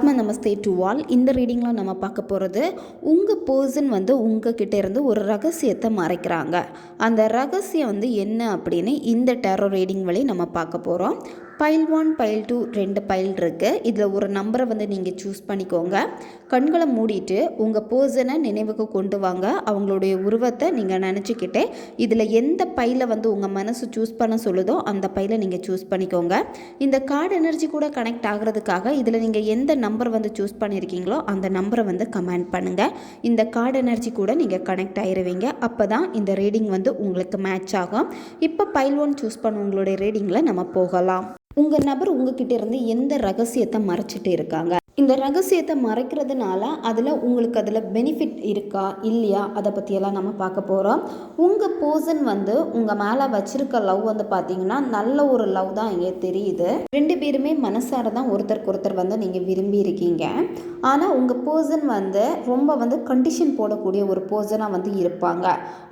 ஆத்ம நமஸ்தே to all இந்த ரீடிங்கில் நம்ம பார்க்க போகிறது உங்கள் பர்சன் வந்து உங்கள் கிட்ட இருந்து ஒரு ரகசியத்தை மறைக்கிறாங்க. அந்த ரகசியம் வந்து என்ன அப்படின்னு இந்த டேரோ ரீடிங் வழி நம்ம பார்க்க போகிறோம் பைல் ஒன் பைல் டூ ரெண்டு பைல் இருக்குது இதில் ஒரு நம்பரை வந்து நீங்கள் சூஸ் பண்ணிக்கோங்க. கண்களை மூடிட்டு உங்கள் பர்சனை நினைவுக்கு கொண்டு வாங்க. அவங்களுடைய உருவத்தை நீங்கள் நினச்சிக்கிட்டு இதில் எந்த பையில் வந்து உங்கள் மனசு சூஸ் பண்ண சொல்லுதோ அந்த பையில் நீங்கள் சூஸ் பண்ணிக்கோங்க. இந்த கார்டு எனர்ஜி கூட கனெக்ட் ஆகிறதுக்காக இதில் நீங்கள் எந்த நம்பர் வந்து சூஸ் பண்ணியிருக்கீங்களோ அந்த நம்பரை வந்து கமெண்ட் பண்ணுங்கள் இந்த கார்டு எனர்ஜி கூட நீங்கள் கனெக்ட் ஆயிடுவீங்க அப்போ தான் இந்த ரீடிங் வந்து உங்களுக்கு மேட்ச் ஆகும். இப்போ பைல் ஒன் சூஸ் பண்ண உங்களுடைய ரீடிங்கில் நம்ம போகலாம். உங்கள் நபர் உங்ககிட்ட இருந்து எந்த ரகசியத்தை மறைச்சிட்டு இருக்காங்க? இந்த ரகசியத்தை மறைக்கிறதுனால அதில் உங்களுக்கு அதில் பெனிஃபிட் இருக்கா இல்லையா அதை பற்றியெல்லாம் நம்ம பார்க்க போகிறோம் உங்கள் பர்சன் வந்து உங்கள் மேலே வச்சுருக்க லவ் வந்து பார்த்தீங்கன்னா நல்ல ஒரு லவ் தான் இங்கே தெரியுது. ரெண்டு பேருமே மனசார தான் ஒருத்தருக்கு ஒருத்தர் வந்து நீங்கள் விரும்பி இருக்கீங்க. ஆனால் உங்கள் பர்சன் வந்து ரொம்ப வந்து கண்டிஷன் போடக்கூடிய ஒரு பர்சனாக வந்து இருப்பாங்க.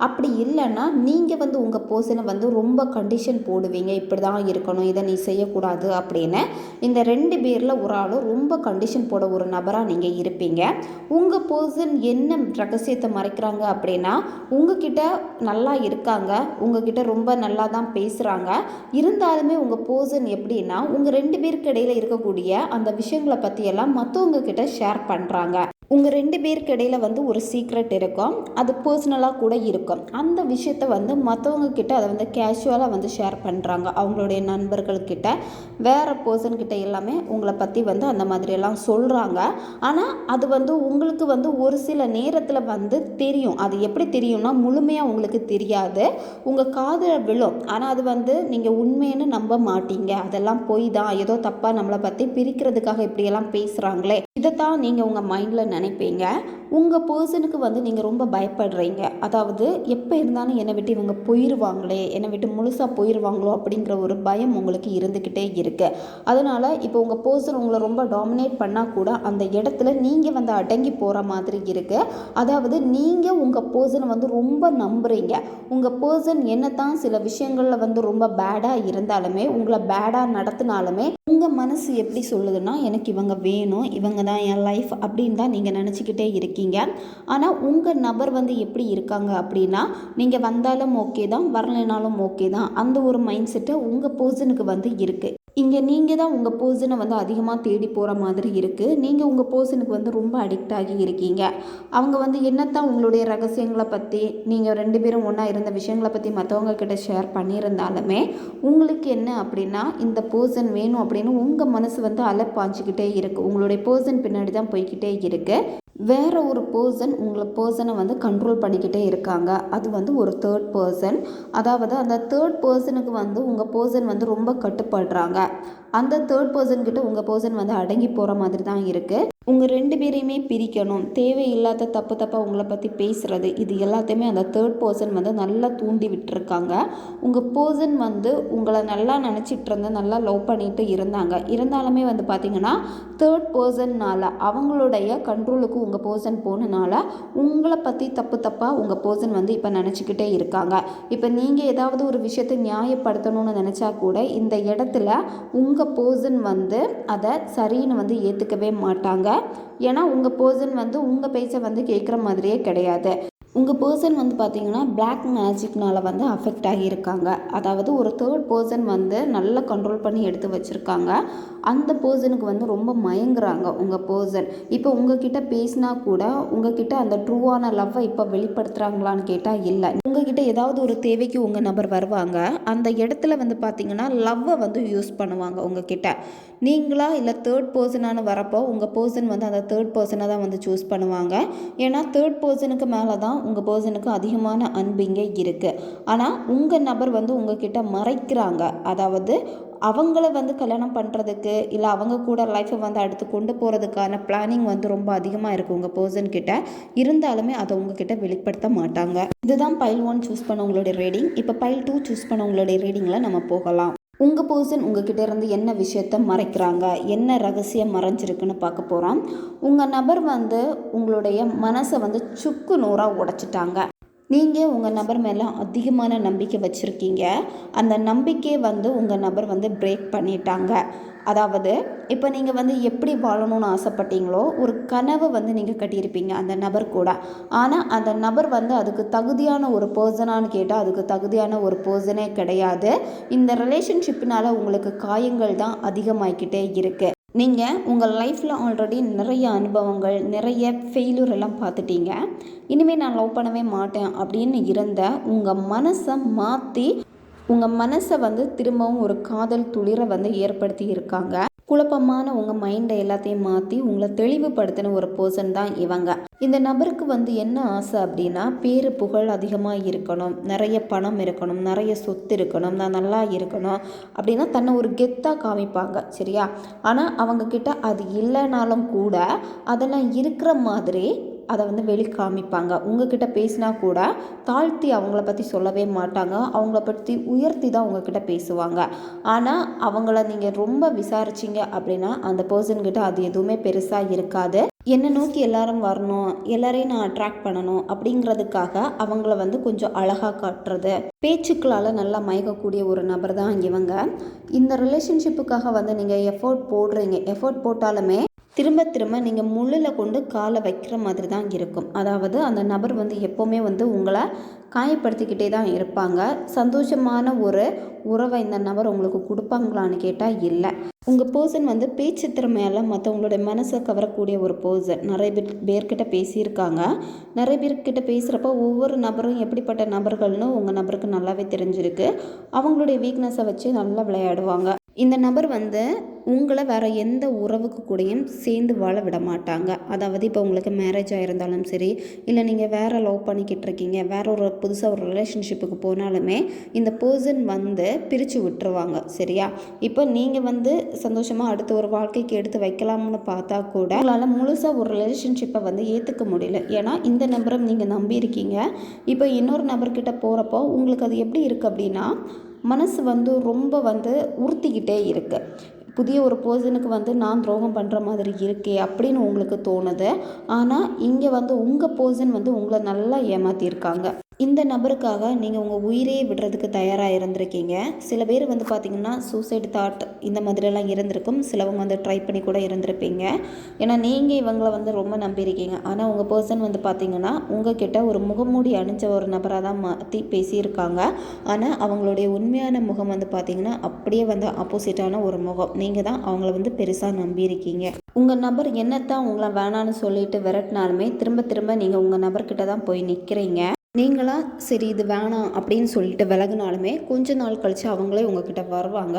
அப்படி இல்லைன்னா நீங்கள் வந்து உங்கள் பர்சனை வந்து ரொம்ப கண்டிஷன் போடுவீங்க. இப்படி தான் இருக்கணும் இதை நீ செய்யக்கூடாது அப்படின்னு. இந்த ரெண்டு பேரில் ஒரு ஆளும் ரொம்ப கண்டிஷன் போட ஒரு நபராக நீங்கள் இருப்பீங்க. உங்கள் பர்சன் என்ன ரகசியத்தை மறைக்கிறாங்க அப்படின்னா உங்ககிட்ட நல்லா இருக்காங்க உங்ககிட்ட ரொம்ப நல்லா தான் பேசுகிறாங்க இருந்தாலுமே உங்கள் பர்சன் எப்படின்னா உங்கள் ரெண்டு பேருக்கு இடையில் இருக்கக்கூடிய அந்த விஷயங்களை பற்றியெல்லாம் மற்றவங்க கிட்ட ஷேர் பண்ணுறாங்க உங்கள் ரெண்டு பேருக்கு இடையில் வந்து ஒரு சீக்ரெட் இருக்கும். அது பர்சனலாக கூட இருக்கும். அந்த விஷயத்த வந்து மற்றவங்க கிட்ட அதை வந்து கேஷுவலாக வந்து ஷேர் பண்ணுறாங்க அவங்களுடைய நண்பர்கள்கிட்ட வேறு பர்சன்கிட்ட எல்லாமே உங்களை பற்றி வந்து அந்த மாதிரியெல்லாம் சொல்கிறாங்க ஆனால் அது வந்து உங்களுக்கு வந்து ஒரு சில நேரத்தில் வந்து தெரியும். அது எப்படி தெரியும்னா முழுமையாக உங்களுக்கு தெரியாது. உங்கள் காதில் விழும். ஆனால் அது வந்து நீங்கள் உண்மைன்னு நம்ப மாட்டீங்க. அதெல்லாம் போய் தான். ஏதோ தப்பாக நம்மளை பற்றி பிரிக்கிறதுக்காக இப்படியெல்லாம் பேசுகிறாங்களே இதை தான் நீங்கள் உங்கள் மைண்டில் நினைப்பீங்க? உங்கள் பர்சனுக்கு வந்து நீங்கள் ரொம்ப பயப்படுறீங்க. அதாவது எப்போ இருந்தாலும் என்னை விட்டு இவங்க போயிடுவாங்களே என்னை விட்டு முழுசாக போயிடுவாங்களோ அப்படிங்கிற ஒரு பயம் உங்களுக்கு இருந்துக்கிட்டே இருக்குது அதனால் இப்போ உங்கள் பர்சன் உங்களை ரொம்ப டாமினேட் பண்ணால் கூட அந்த இடத்துல நீங்கள் வந்து அடங்கி போகிற மாதிரி இருக்குது அதாவது நீங்கள் உங்கள் பர்சனை வந்து ரொம்ப நம்புகிறீங்க உங்கள் பர்சன் தான் சில விஷயங்களில் வந்து ரொம்ப பேடாக இருந்தாலுமே உங்களை பேடாக நடத்தினாலுமே உங்கள் மனசு எப்படி சொல்லுதுன்னா எனக்கு இவங்க வேணும் இவங்க தான் என் லைஃப் அப்படின்னு தான் நீங்கள் நினச்சிக்கிட்டே இருக்கீங்க. ஆனால் உங்கள் நபர் வந்து எப்படி இருக்காங்க அப்படின்னா நீங்கள் வந்தாலும் ஓகே தான் வரலைனாலும் ஓகே தான். அந்த ஒரு மைண்ட் செட்டை உங்கள் பர்சனுக்கு வந்து இருக்குது இங்கே நீங்கள் தான் உங்கள் பர்சனை வந்து அதிகமாக தேடி போகிற மாதிரி இருக்குது நீங்கள் உங்கள் பர்சனுக்கு வந்து ரொம்ப அடிக்ட் ஆகி இருக்கீங்க. அவங்க வந்து என்னத்தான் உங்களுடைய ரகசியங்களை பற்றி நீங்கள் ரெண்டு பேரும் ஒன்றா இருந்த விஷயங்களை பற்றி மற்றவங்க கிட்ட ஷேர் பண்ணியிருந்தாலுமே உங்களுக்கு என்ன அப்படின்னா இந்த பர்சன் வேணும் அப்படின்னு உங்கள் மனசு வந்து அலப்பாஞ்சிக்கிட்டே இருக்குது உங்களுடைய பர்சன் பின்னாடி தான் போய்கிட்டே இருக்குது வேறு ஒரு பர்சன் உங்களை பர்சனை வந்து கண்ட்ரோல் பண்ணிக்கிட்டே இருக்காங்க. அது வந்து ஒரு தேர்ட் பர்சன் அதாவது அந்த தேர்ட் பர்சனுக்கு வந்து உங்கள் பர்சன் வந்து ரொம்ப கட்டுப்படுறாங்க. அந்த தேர்ட் பர்சன்கிட்ட உங்கள் பர்சன் வந்து அடங்கி போகிற மாதிரி தான் இருக்குது உங்கள் ரெண்டு பேரையுமே பிரிக்கணும். தேவையில்லாத தப்பு தப்பாக உங்களை பற்றி பேசுகிறது இது எல்லாத்தையுமே அந்த தேர்ட் பர்சன் வந்து நல்லா தூண்டி விட்டுருக்காங்க. உங்கள் பர்சன் வந்து உங்களை நல்லா நினச்சிட்டு இருந்து நல்லா லவ் பண்ணிட்டு இருந்தாங்க. இருந்தாலுமே வந்து பார்த்திங்கன்னா தேர்ட் பர்சன்னால் அவங்களுடைய கண்ட்ரோலுக்கு உங்கள் பர்சன் போனனால உங்களை பற்றி தப்பு தப்பாக உங்கள் பர்சன் வந்து இப்போ நினச்சிக்கிட்டே இருக்காங்க. இப்போ நீங்கள் ஏதாவது ஒரு விஷயத்தை நியாயப்படுத்தணும்னு நினச்சா கூட இந்த இடத்துல உங்கள் பர்சன் வந்து அதை சரின்னு வந்து ஏற்றுக்கவே மாட்டாங்க. ஏன்னா உங்கள் பர்சன் வந்து உங்கள் பேச்சை வந்து கேட்குற மாதிரியே கிடையாது. உங்கள் பர்சன் வந்து பார்த்தீங்கன்னா பிளாக் மேஜிக்னால் வந்து அஃபெக்ட் ஆகியிருக்காங்க. அதாவது ஒரு தேர்ட் பர்சன் வந்து நல்லா கண்ட்ரோல் பண்ணி எடுத்து வச்சுருக்காங்க. அந்த பர்சனுக்கு வந்து ரொம்ப மயங்குறாங்க உங்கள் பர்சன் இப்போ உங்ககிட்ட பேசினா கூட உங்ககிட்ட அந்த ட்ரூவான லவ்வை இப்போ வெளிப்படுத்துகிறாங்களான்னு கேட்டால் இல்லை. உங்ககிட்ட ஏதாவது ஒரு தேவைக்கு உங்கள் நபர் வருவாங்க. அந்த இடத்துல வந்து பார்த்தீங்கன்னா லவ்வை வந்து யூஸ் பண்ணுவாங்க உங்ககிட்ட. நீங்களா இல்லை தேர்ட் பர்சனானு வரப்போ உங்கள் பர்சன் வந்து அந்த தேர்ட் பர்சனை தான் வந்து சூஸ் பண்ணுவாங்க. ஏன்னா தேர்ட் பர்சனுக்கு மேலே தான் உங்கள் பர்சனுக்கு அதிகமான அன்பு இங்கே இருக்குது ஆனால் உங்கள் நபர் வந்து உங்ககிட்ட மறைக்கிறாங்க. அதாவது அவங்கள வந்து கல்யாணம் பண்ணுறதுக்கு இல்லை அவங்க கூட லைஃப்பை வந்து அடுத்து கொண்டு போகிறதுக்கான பிளானிங் வந்து ரொம்ப அதிகமாக இருக்குது உங்கள் பர்சன் கிட்ட. இருந்தாலுமே அதை உங்ககிட்ட வெளிப்படுத்த மாட்டாங்க. இதுதான் பைல் ஒன் சூஸ் பண்ண உங்களுடைய ரீடிங் இப்போ பைல் டூ சூஸ் பண்ண உங்களுடைய ரீடிங்கில் நம்ம போகலாம். உங்கள் பர்சன் உங்ககிட்ட இருந்து என்ன விஷயத்த மறைக்கிறாங்க? என்ன ரகசியம் மறைஞ்சிருக்குன்னு பார்க்க போகிறோம் உங்கள் நபர் வந்து உங்களுடைய மனசை வந்து சுக்கு நூறாக உடைச்சிட்டாங்க. நீங்கள் உங்கள் நபர் மேலே அதிகமான நம்பிக்கை வச்சுருக்கீங்க. அந்த நம்பிக்கையை வந்து உங்கள் நபர் வந்து பிரேக் பண்ணிட்டாங்க. அதாவது இப்போ நீங்கள் வந்து எப்படி வாழணும்னு ஆசைப்பட்டீங்களோ ஒரு கனவு வந்து நீங்கள் கட்டியிருப்பீங்க அந்த நபர் கூட. ஆனால் அந்த நபர் வந்து அதுக்கு தகுதியான ஒரு பர்சனான்னு கேட்டால் அதுக்கு தகுதியான ஒரு பர்சனே கிடையாது. இந்த ரிலேஷன்ஷிப்பினால் உங்களுக்கு காயங்கள் தான் அதிகமாகிக்கிட்டே இருக்குது நீங்கள் உங்கள் லைஃப்பில் ஆல்ரெடி நிறைய அனுபவங்கள் நிறைய ஃபெயிலூர் எல்லாம் பார்த்துட்டீங்க. இனிமேல் நான் லவ் பண்ணவே மாட்டேன் அப்படின்னு இருந்த உங்கள் மனசை மாற்றி உங்கள் மனசை வந்து திரும்பவும் ஒரு காதல் துளிரை வந்து ஏற்படுத்தி இருக்காங்க. குழப்பமான உங்கள் மைண்டை எல்லாத்தையும் மாற்றி உங்களை தெளிவுபடுத்தின ஒரு பர்சன் தான் இவங்க. இந்த நபருக்கு வந்து என்ன ஆசை அப்படின்னா பேரு புகழ் அதிகமாக இருக்கணும். நிறைய பணம் இருக்கணும். நிறைய சொத்து இருக்கணும். நான் நல்லா இருக்கணும் அப்படின்னா தன்னை ஒரு கெத்தாக காமிப்பாங்க. சரியா? ஆனால் அவங்கக்கிட்ட அது இல்லைனாலும் கூட அதெல்லாம் இருக்கிற மாதிரி அதை வந்து வெளி காமிப்பாங்க. உங்ககிட்ட பேசினா கூட தாழ்த்தி அவங்கள பற்றி சொல்லவே மாட்டாங்க. அவங்கள பற்றி உயர்த்தி தான் உங்ககிட்ட பேசுவாங்க. ஆனால் அவங்கள நீங்கள் ரொம்ப விசாரிச்சிங்க அப்படின்னா அந்த பர்சன்கிட்ட அது எதுவுமே பெருசாக இருக்காது. என்னை நோக்கி எல்லாரும் வரணும் எல்லாரையும் நான் அட்ராக்ட் பண்ணணும் அப்படிங்கிறதுக்காக அவங்கள வந்து கொஞ்சம் அழகாக காட்டுறது. பேச்சுக்களால் நல்லா மயக்கக்கூடிய ஒரு நபர் தான் இவங்க. இந்த ரிலேஷன்ஷிப்புக்காக வந்து நீங்கள் எஃபோர்ட் போடுறீங்க. எஃபோர்ட் போட்டாலுமே திரும்ப திரும்ப நீங்கள் முள்ளில் கொண்டு காலை வைக்கிற மாதிரி தான் இருக்கும். அதாவது அந்த நபர் வந்து எப்போவுமே வந்து உங்களை காயப்படுத்திக்கிட்டே தான் இருப்பாங்க. சந்தோஷமான ஒரு உறவை இந்த நபர் உங்களுக்கு கொடுப்பாங்களான்னு கேட்டால் இல்லை. உங்கள் பர்சன் வந்து பேச்சு திறமையால் மற்றவங்களுடைய மனசை கவரக்கூடிய ஒரு பர்சன் நிறைய பேர் பேர்கிட்ட பேசியிருக்காங்க. நிறைய பேர்கிட்ட பேசுகிறப்ப ஒவ்வொரு நபரும் எப்படிப்பட்ட நபர்கள்னு உங்கள் நபருக்கு நல்லாவே தெரிஞ்சிருக்கு. அவங்களுடைய வீக்னஸை வச்சு நல்லா விளையாடுவாங்க. இந்த நபர் வந்து உங்களை வேறு எந்த உறவுக்கு கூடயும் சேர்ந்து வாழ விட மாட்டாங்க. அதாவது இப்போ உங்களுக்கு மேரேஜ் ஆகிருந்தாலும் சரி இல்லை நீங்கள் வேறு லவ் பண்ணிக்கிட்டு இருக்கீங்க வேற ஒரு புதுசாக ஒரு ரிலேஷன்ஷிப்புக்கு போனாலுமே இந்த பர்சன் வந்து பிரித்து விட்டுருவாங்க சரியா? இப்போ நீங்கள் வந்து சந்தோஷமாக அடுத்த ஒரு வாழ்க்கைக்கு எடுத்து வைக்கலாம்னு பார்த்தா கூட உங்களால் முழுசாக ஒரு ரிலேஷன்ஷிப்பை வந்து ஏற்றுக்க முடியல. ஏன்னா இந்த நபரை நீங்கள் நம்பியிருக்கீங்க. இப்போ இன்னொரு நபர்கிட்ட போகிறப்போ உங்களுக்கு அது எப்படி இருக்குது அப்படின்னா மனசு வந்து ரொம்ப வந்து உறுத்திக்கிட்டே இருக்குது புதிய ஒரு பர்சனுக்கு வந்து நான் துரோகம் பண்ணுற மாதிரி இருக்கே அப்படின்னு உங்களுக்கு தோணுது. ஆனால் இங்கே வந்து உங்கள் பர்சன் வந்து உங்களை நல்லா ஏமாற்றிருக்காங்க இந்த நபருக்காக நீங்கள் உங்கள் உயிரையே விடுறதுக்கு தயாராக இருந்திருக்கீங்க. சில பேர் வந்து பார்த்திங்கன்னா சூசைட் தாட் இந்த மாதிரிலாம் இருந்திருக்கும். சிலவங்க வந்து ட்ரை பண்ணி கூட இருந்திருப்பீங்க. ஏன்னா நீங்கள் இவங்களை வந்து ரொம்ப நம்பியிருக்கீங்க. ஆனால் உங்கள் பர்சன் வந்து பார்த்திங்கன்னா உங்ககிட்ட ஒரு முகமூடி அணிஞ்ச ஒரு நபராக தான் மாற்றி பேசியிருக்காங்க. ஆனால் அவங்களுடைய உண்மையான முகம் வந்து பார்த்திங்கன்னா அப்படியே வந்து ஆப்போசிட்டான ஒரு முகம். நீங்கள் தான் அவங்கள வந்து பெருசாக நம்பியிருக்கீங்க. உங்கள் நபர் என்னத்தான் உங்களை வேணான்னு சொல்லிட்டு விரட்டினாலுமே திரும்ப திரும்ப நீங்கள் உங்கள் நபர்கிட்ட தான் போய் நிற்கிறீங்க நீங்களாக சரி இது வேணாம் அப்படின்னு சொல்லிட்டு விலகுனாலுமே கொஞ்ச நாள் கழித்து அவங்களே உங்ககிட்ட வருவாங்க.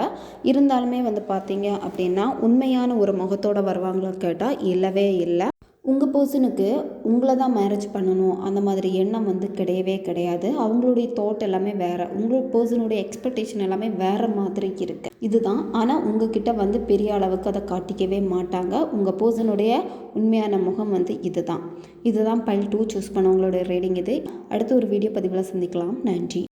இருந்தாலுமே வந்து பார்த்தீங்க அப்படின்னா உண்மையான ஒரு முகத்தோடு வருவாங்களான்னு கேட்டால் இல்லவே இல்லை. உங்கள் பர்சனுக்கு உங்களை தான் மேரேஜ் பண்ணணும். அந்த மாதிரி எண்ணம் வந்து கிடையவே கிடையாது. அவங்களுடைய தாட் எல்லாமே வேறு. உங்களோட பர்சனுடைய எக்ஸ்பெக்டேஷன் எல்லாமே வேறு மாதிரி இருக்குது இதுதான். ஆனால் உங்ககிட்ட வந்து பெரிய அளவுக்கு அதை காட்டிக்கவே மாட்டாங்க. உங்கள் பர்சனுடைய உண்மையான முகம் வந்து இதுதான். இதுதான் பல் டூ சூஸ் பண்ணவங்களுடைய ரீடிங் இது. அடுத்து ஒரு வீடியோ பதிவில் சந்திக்கலாம். நன்றி.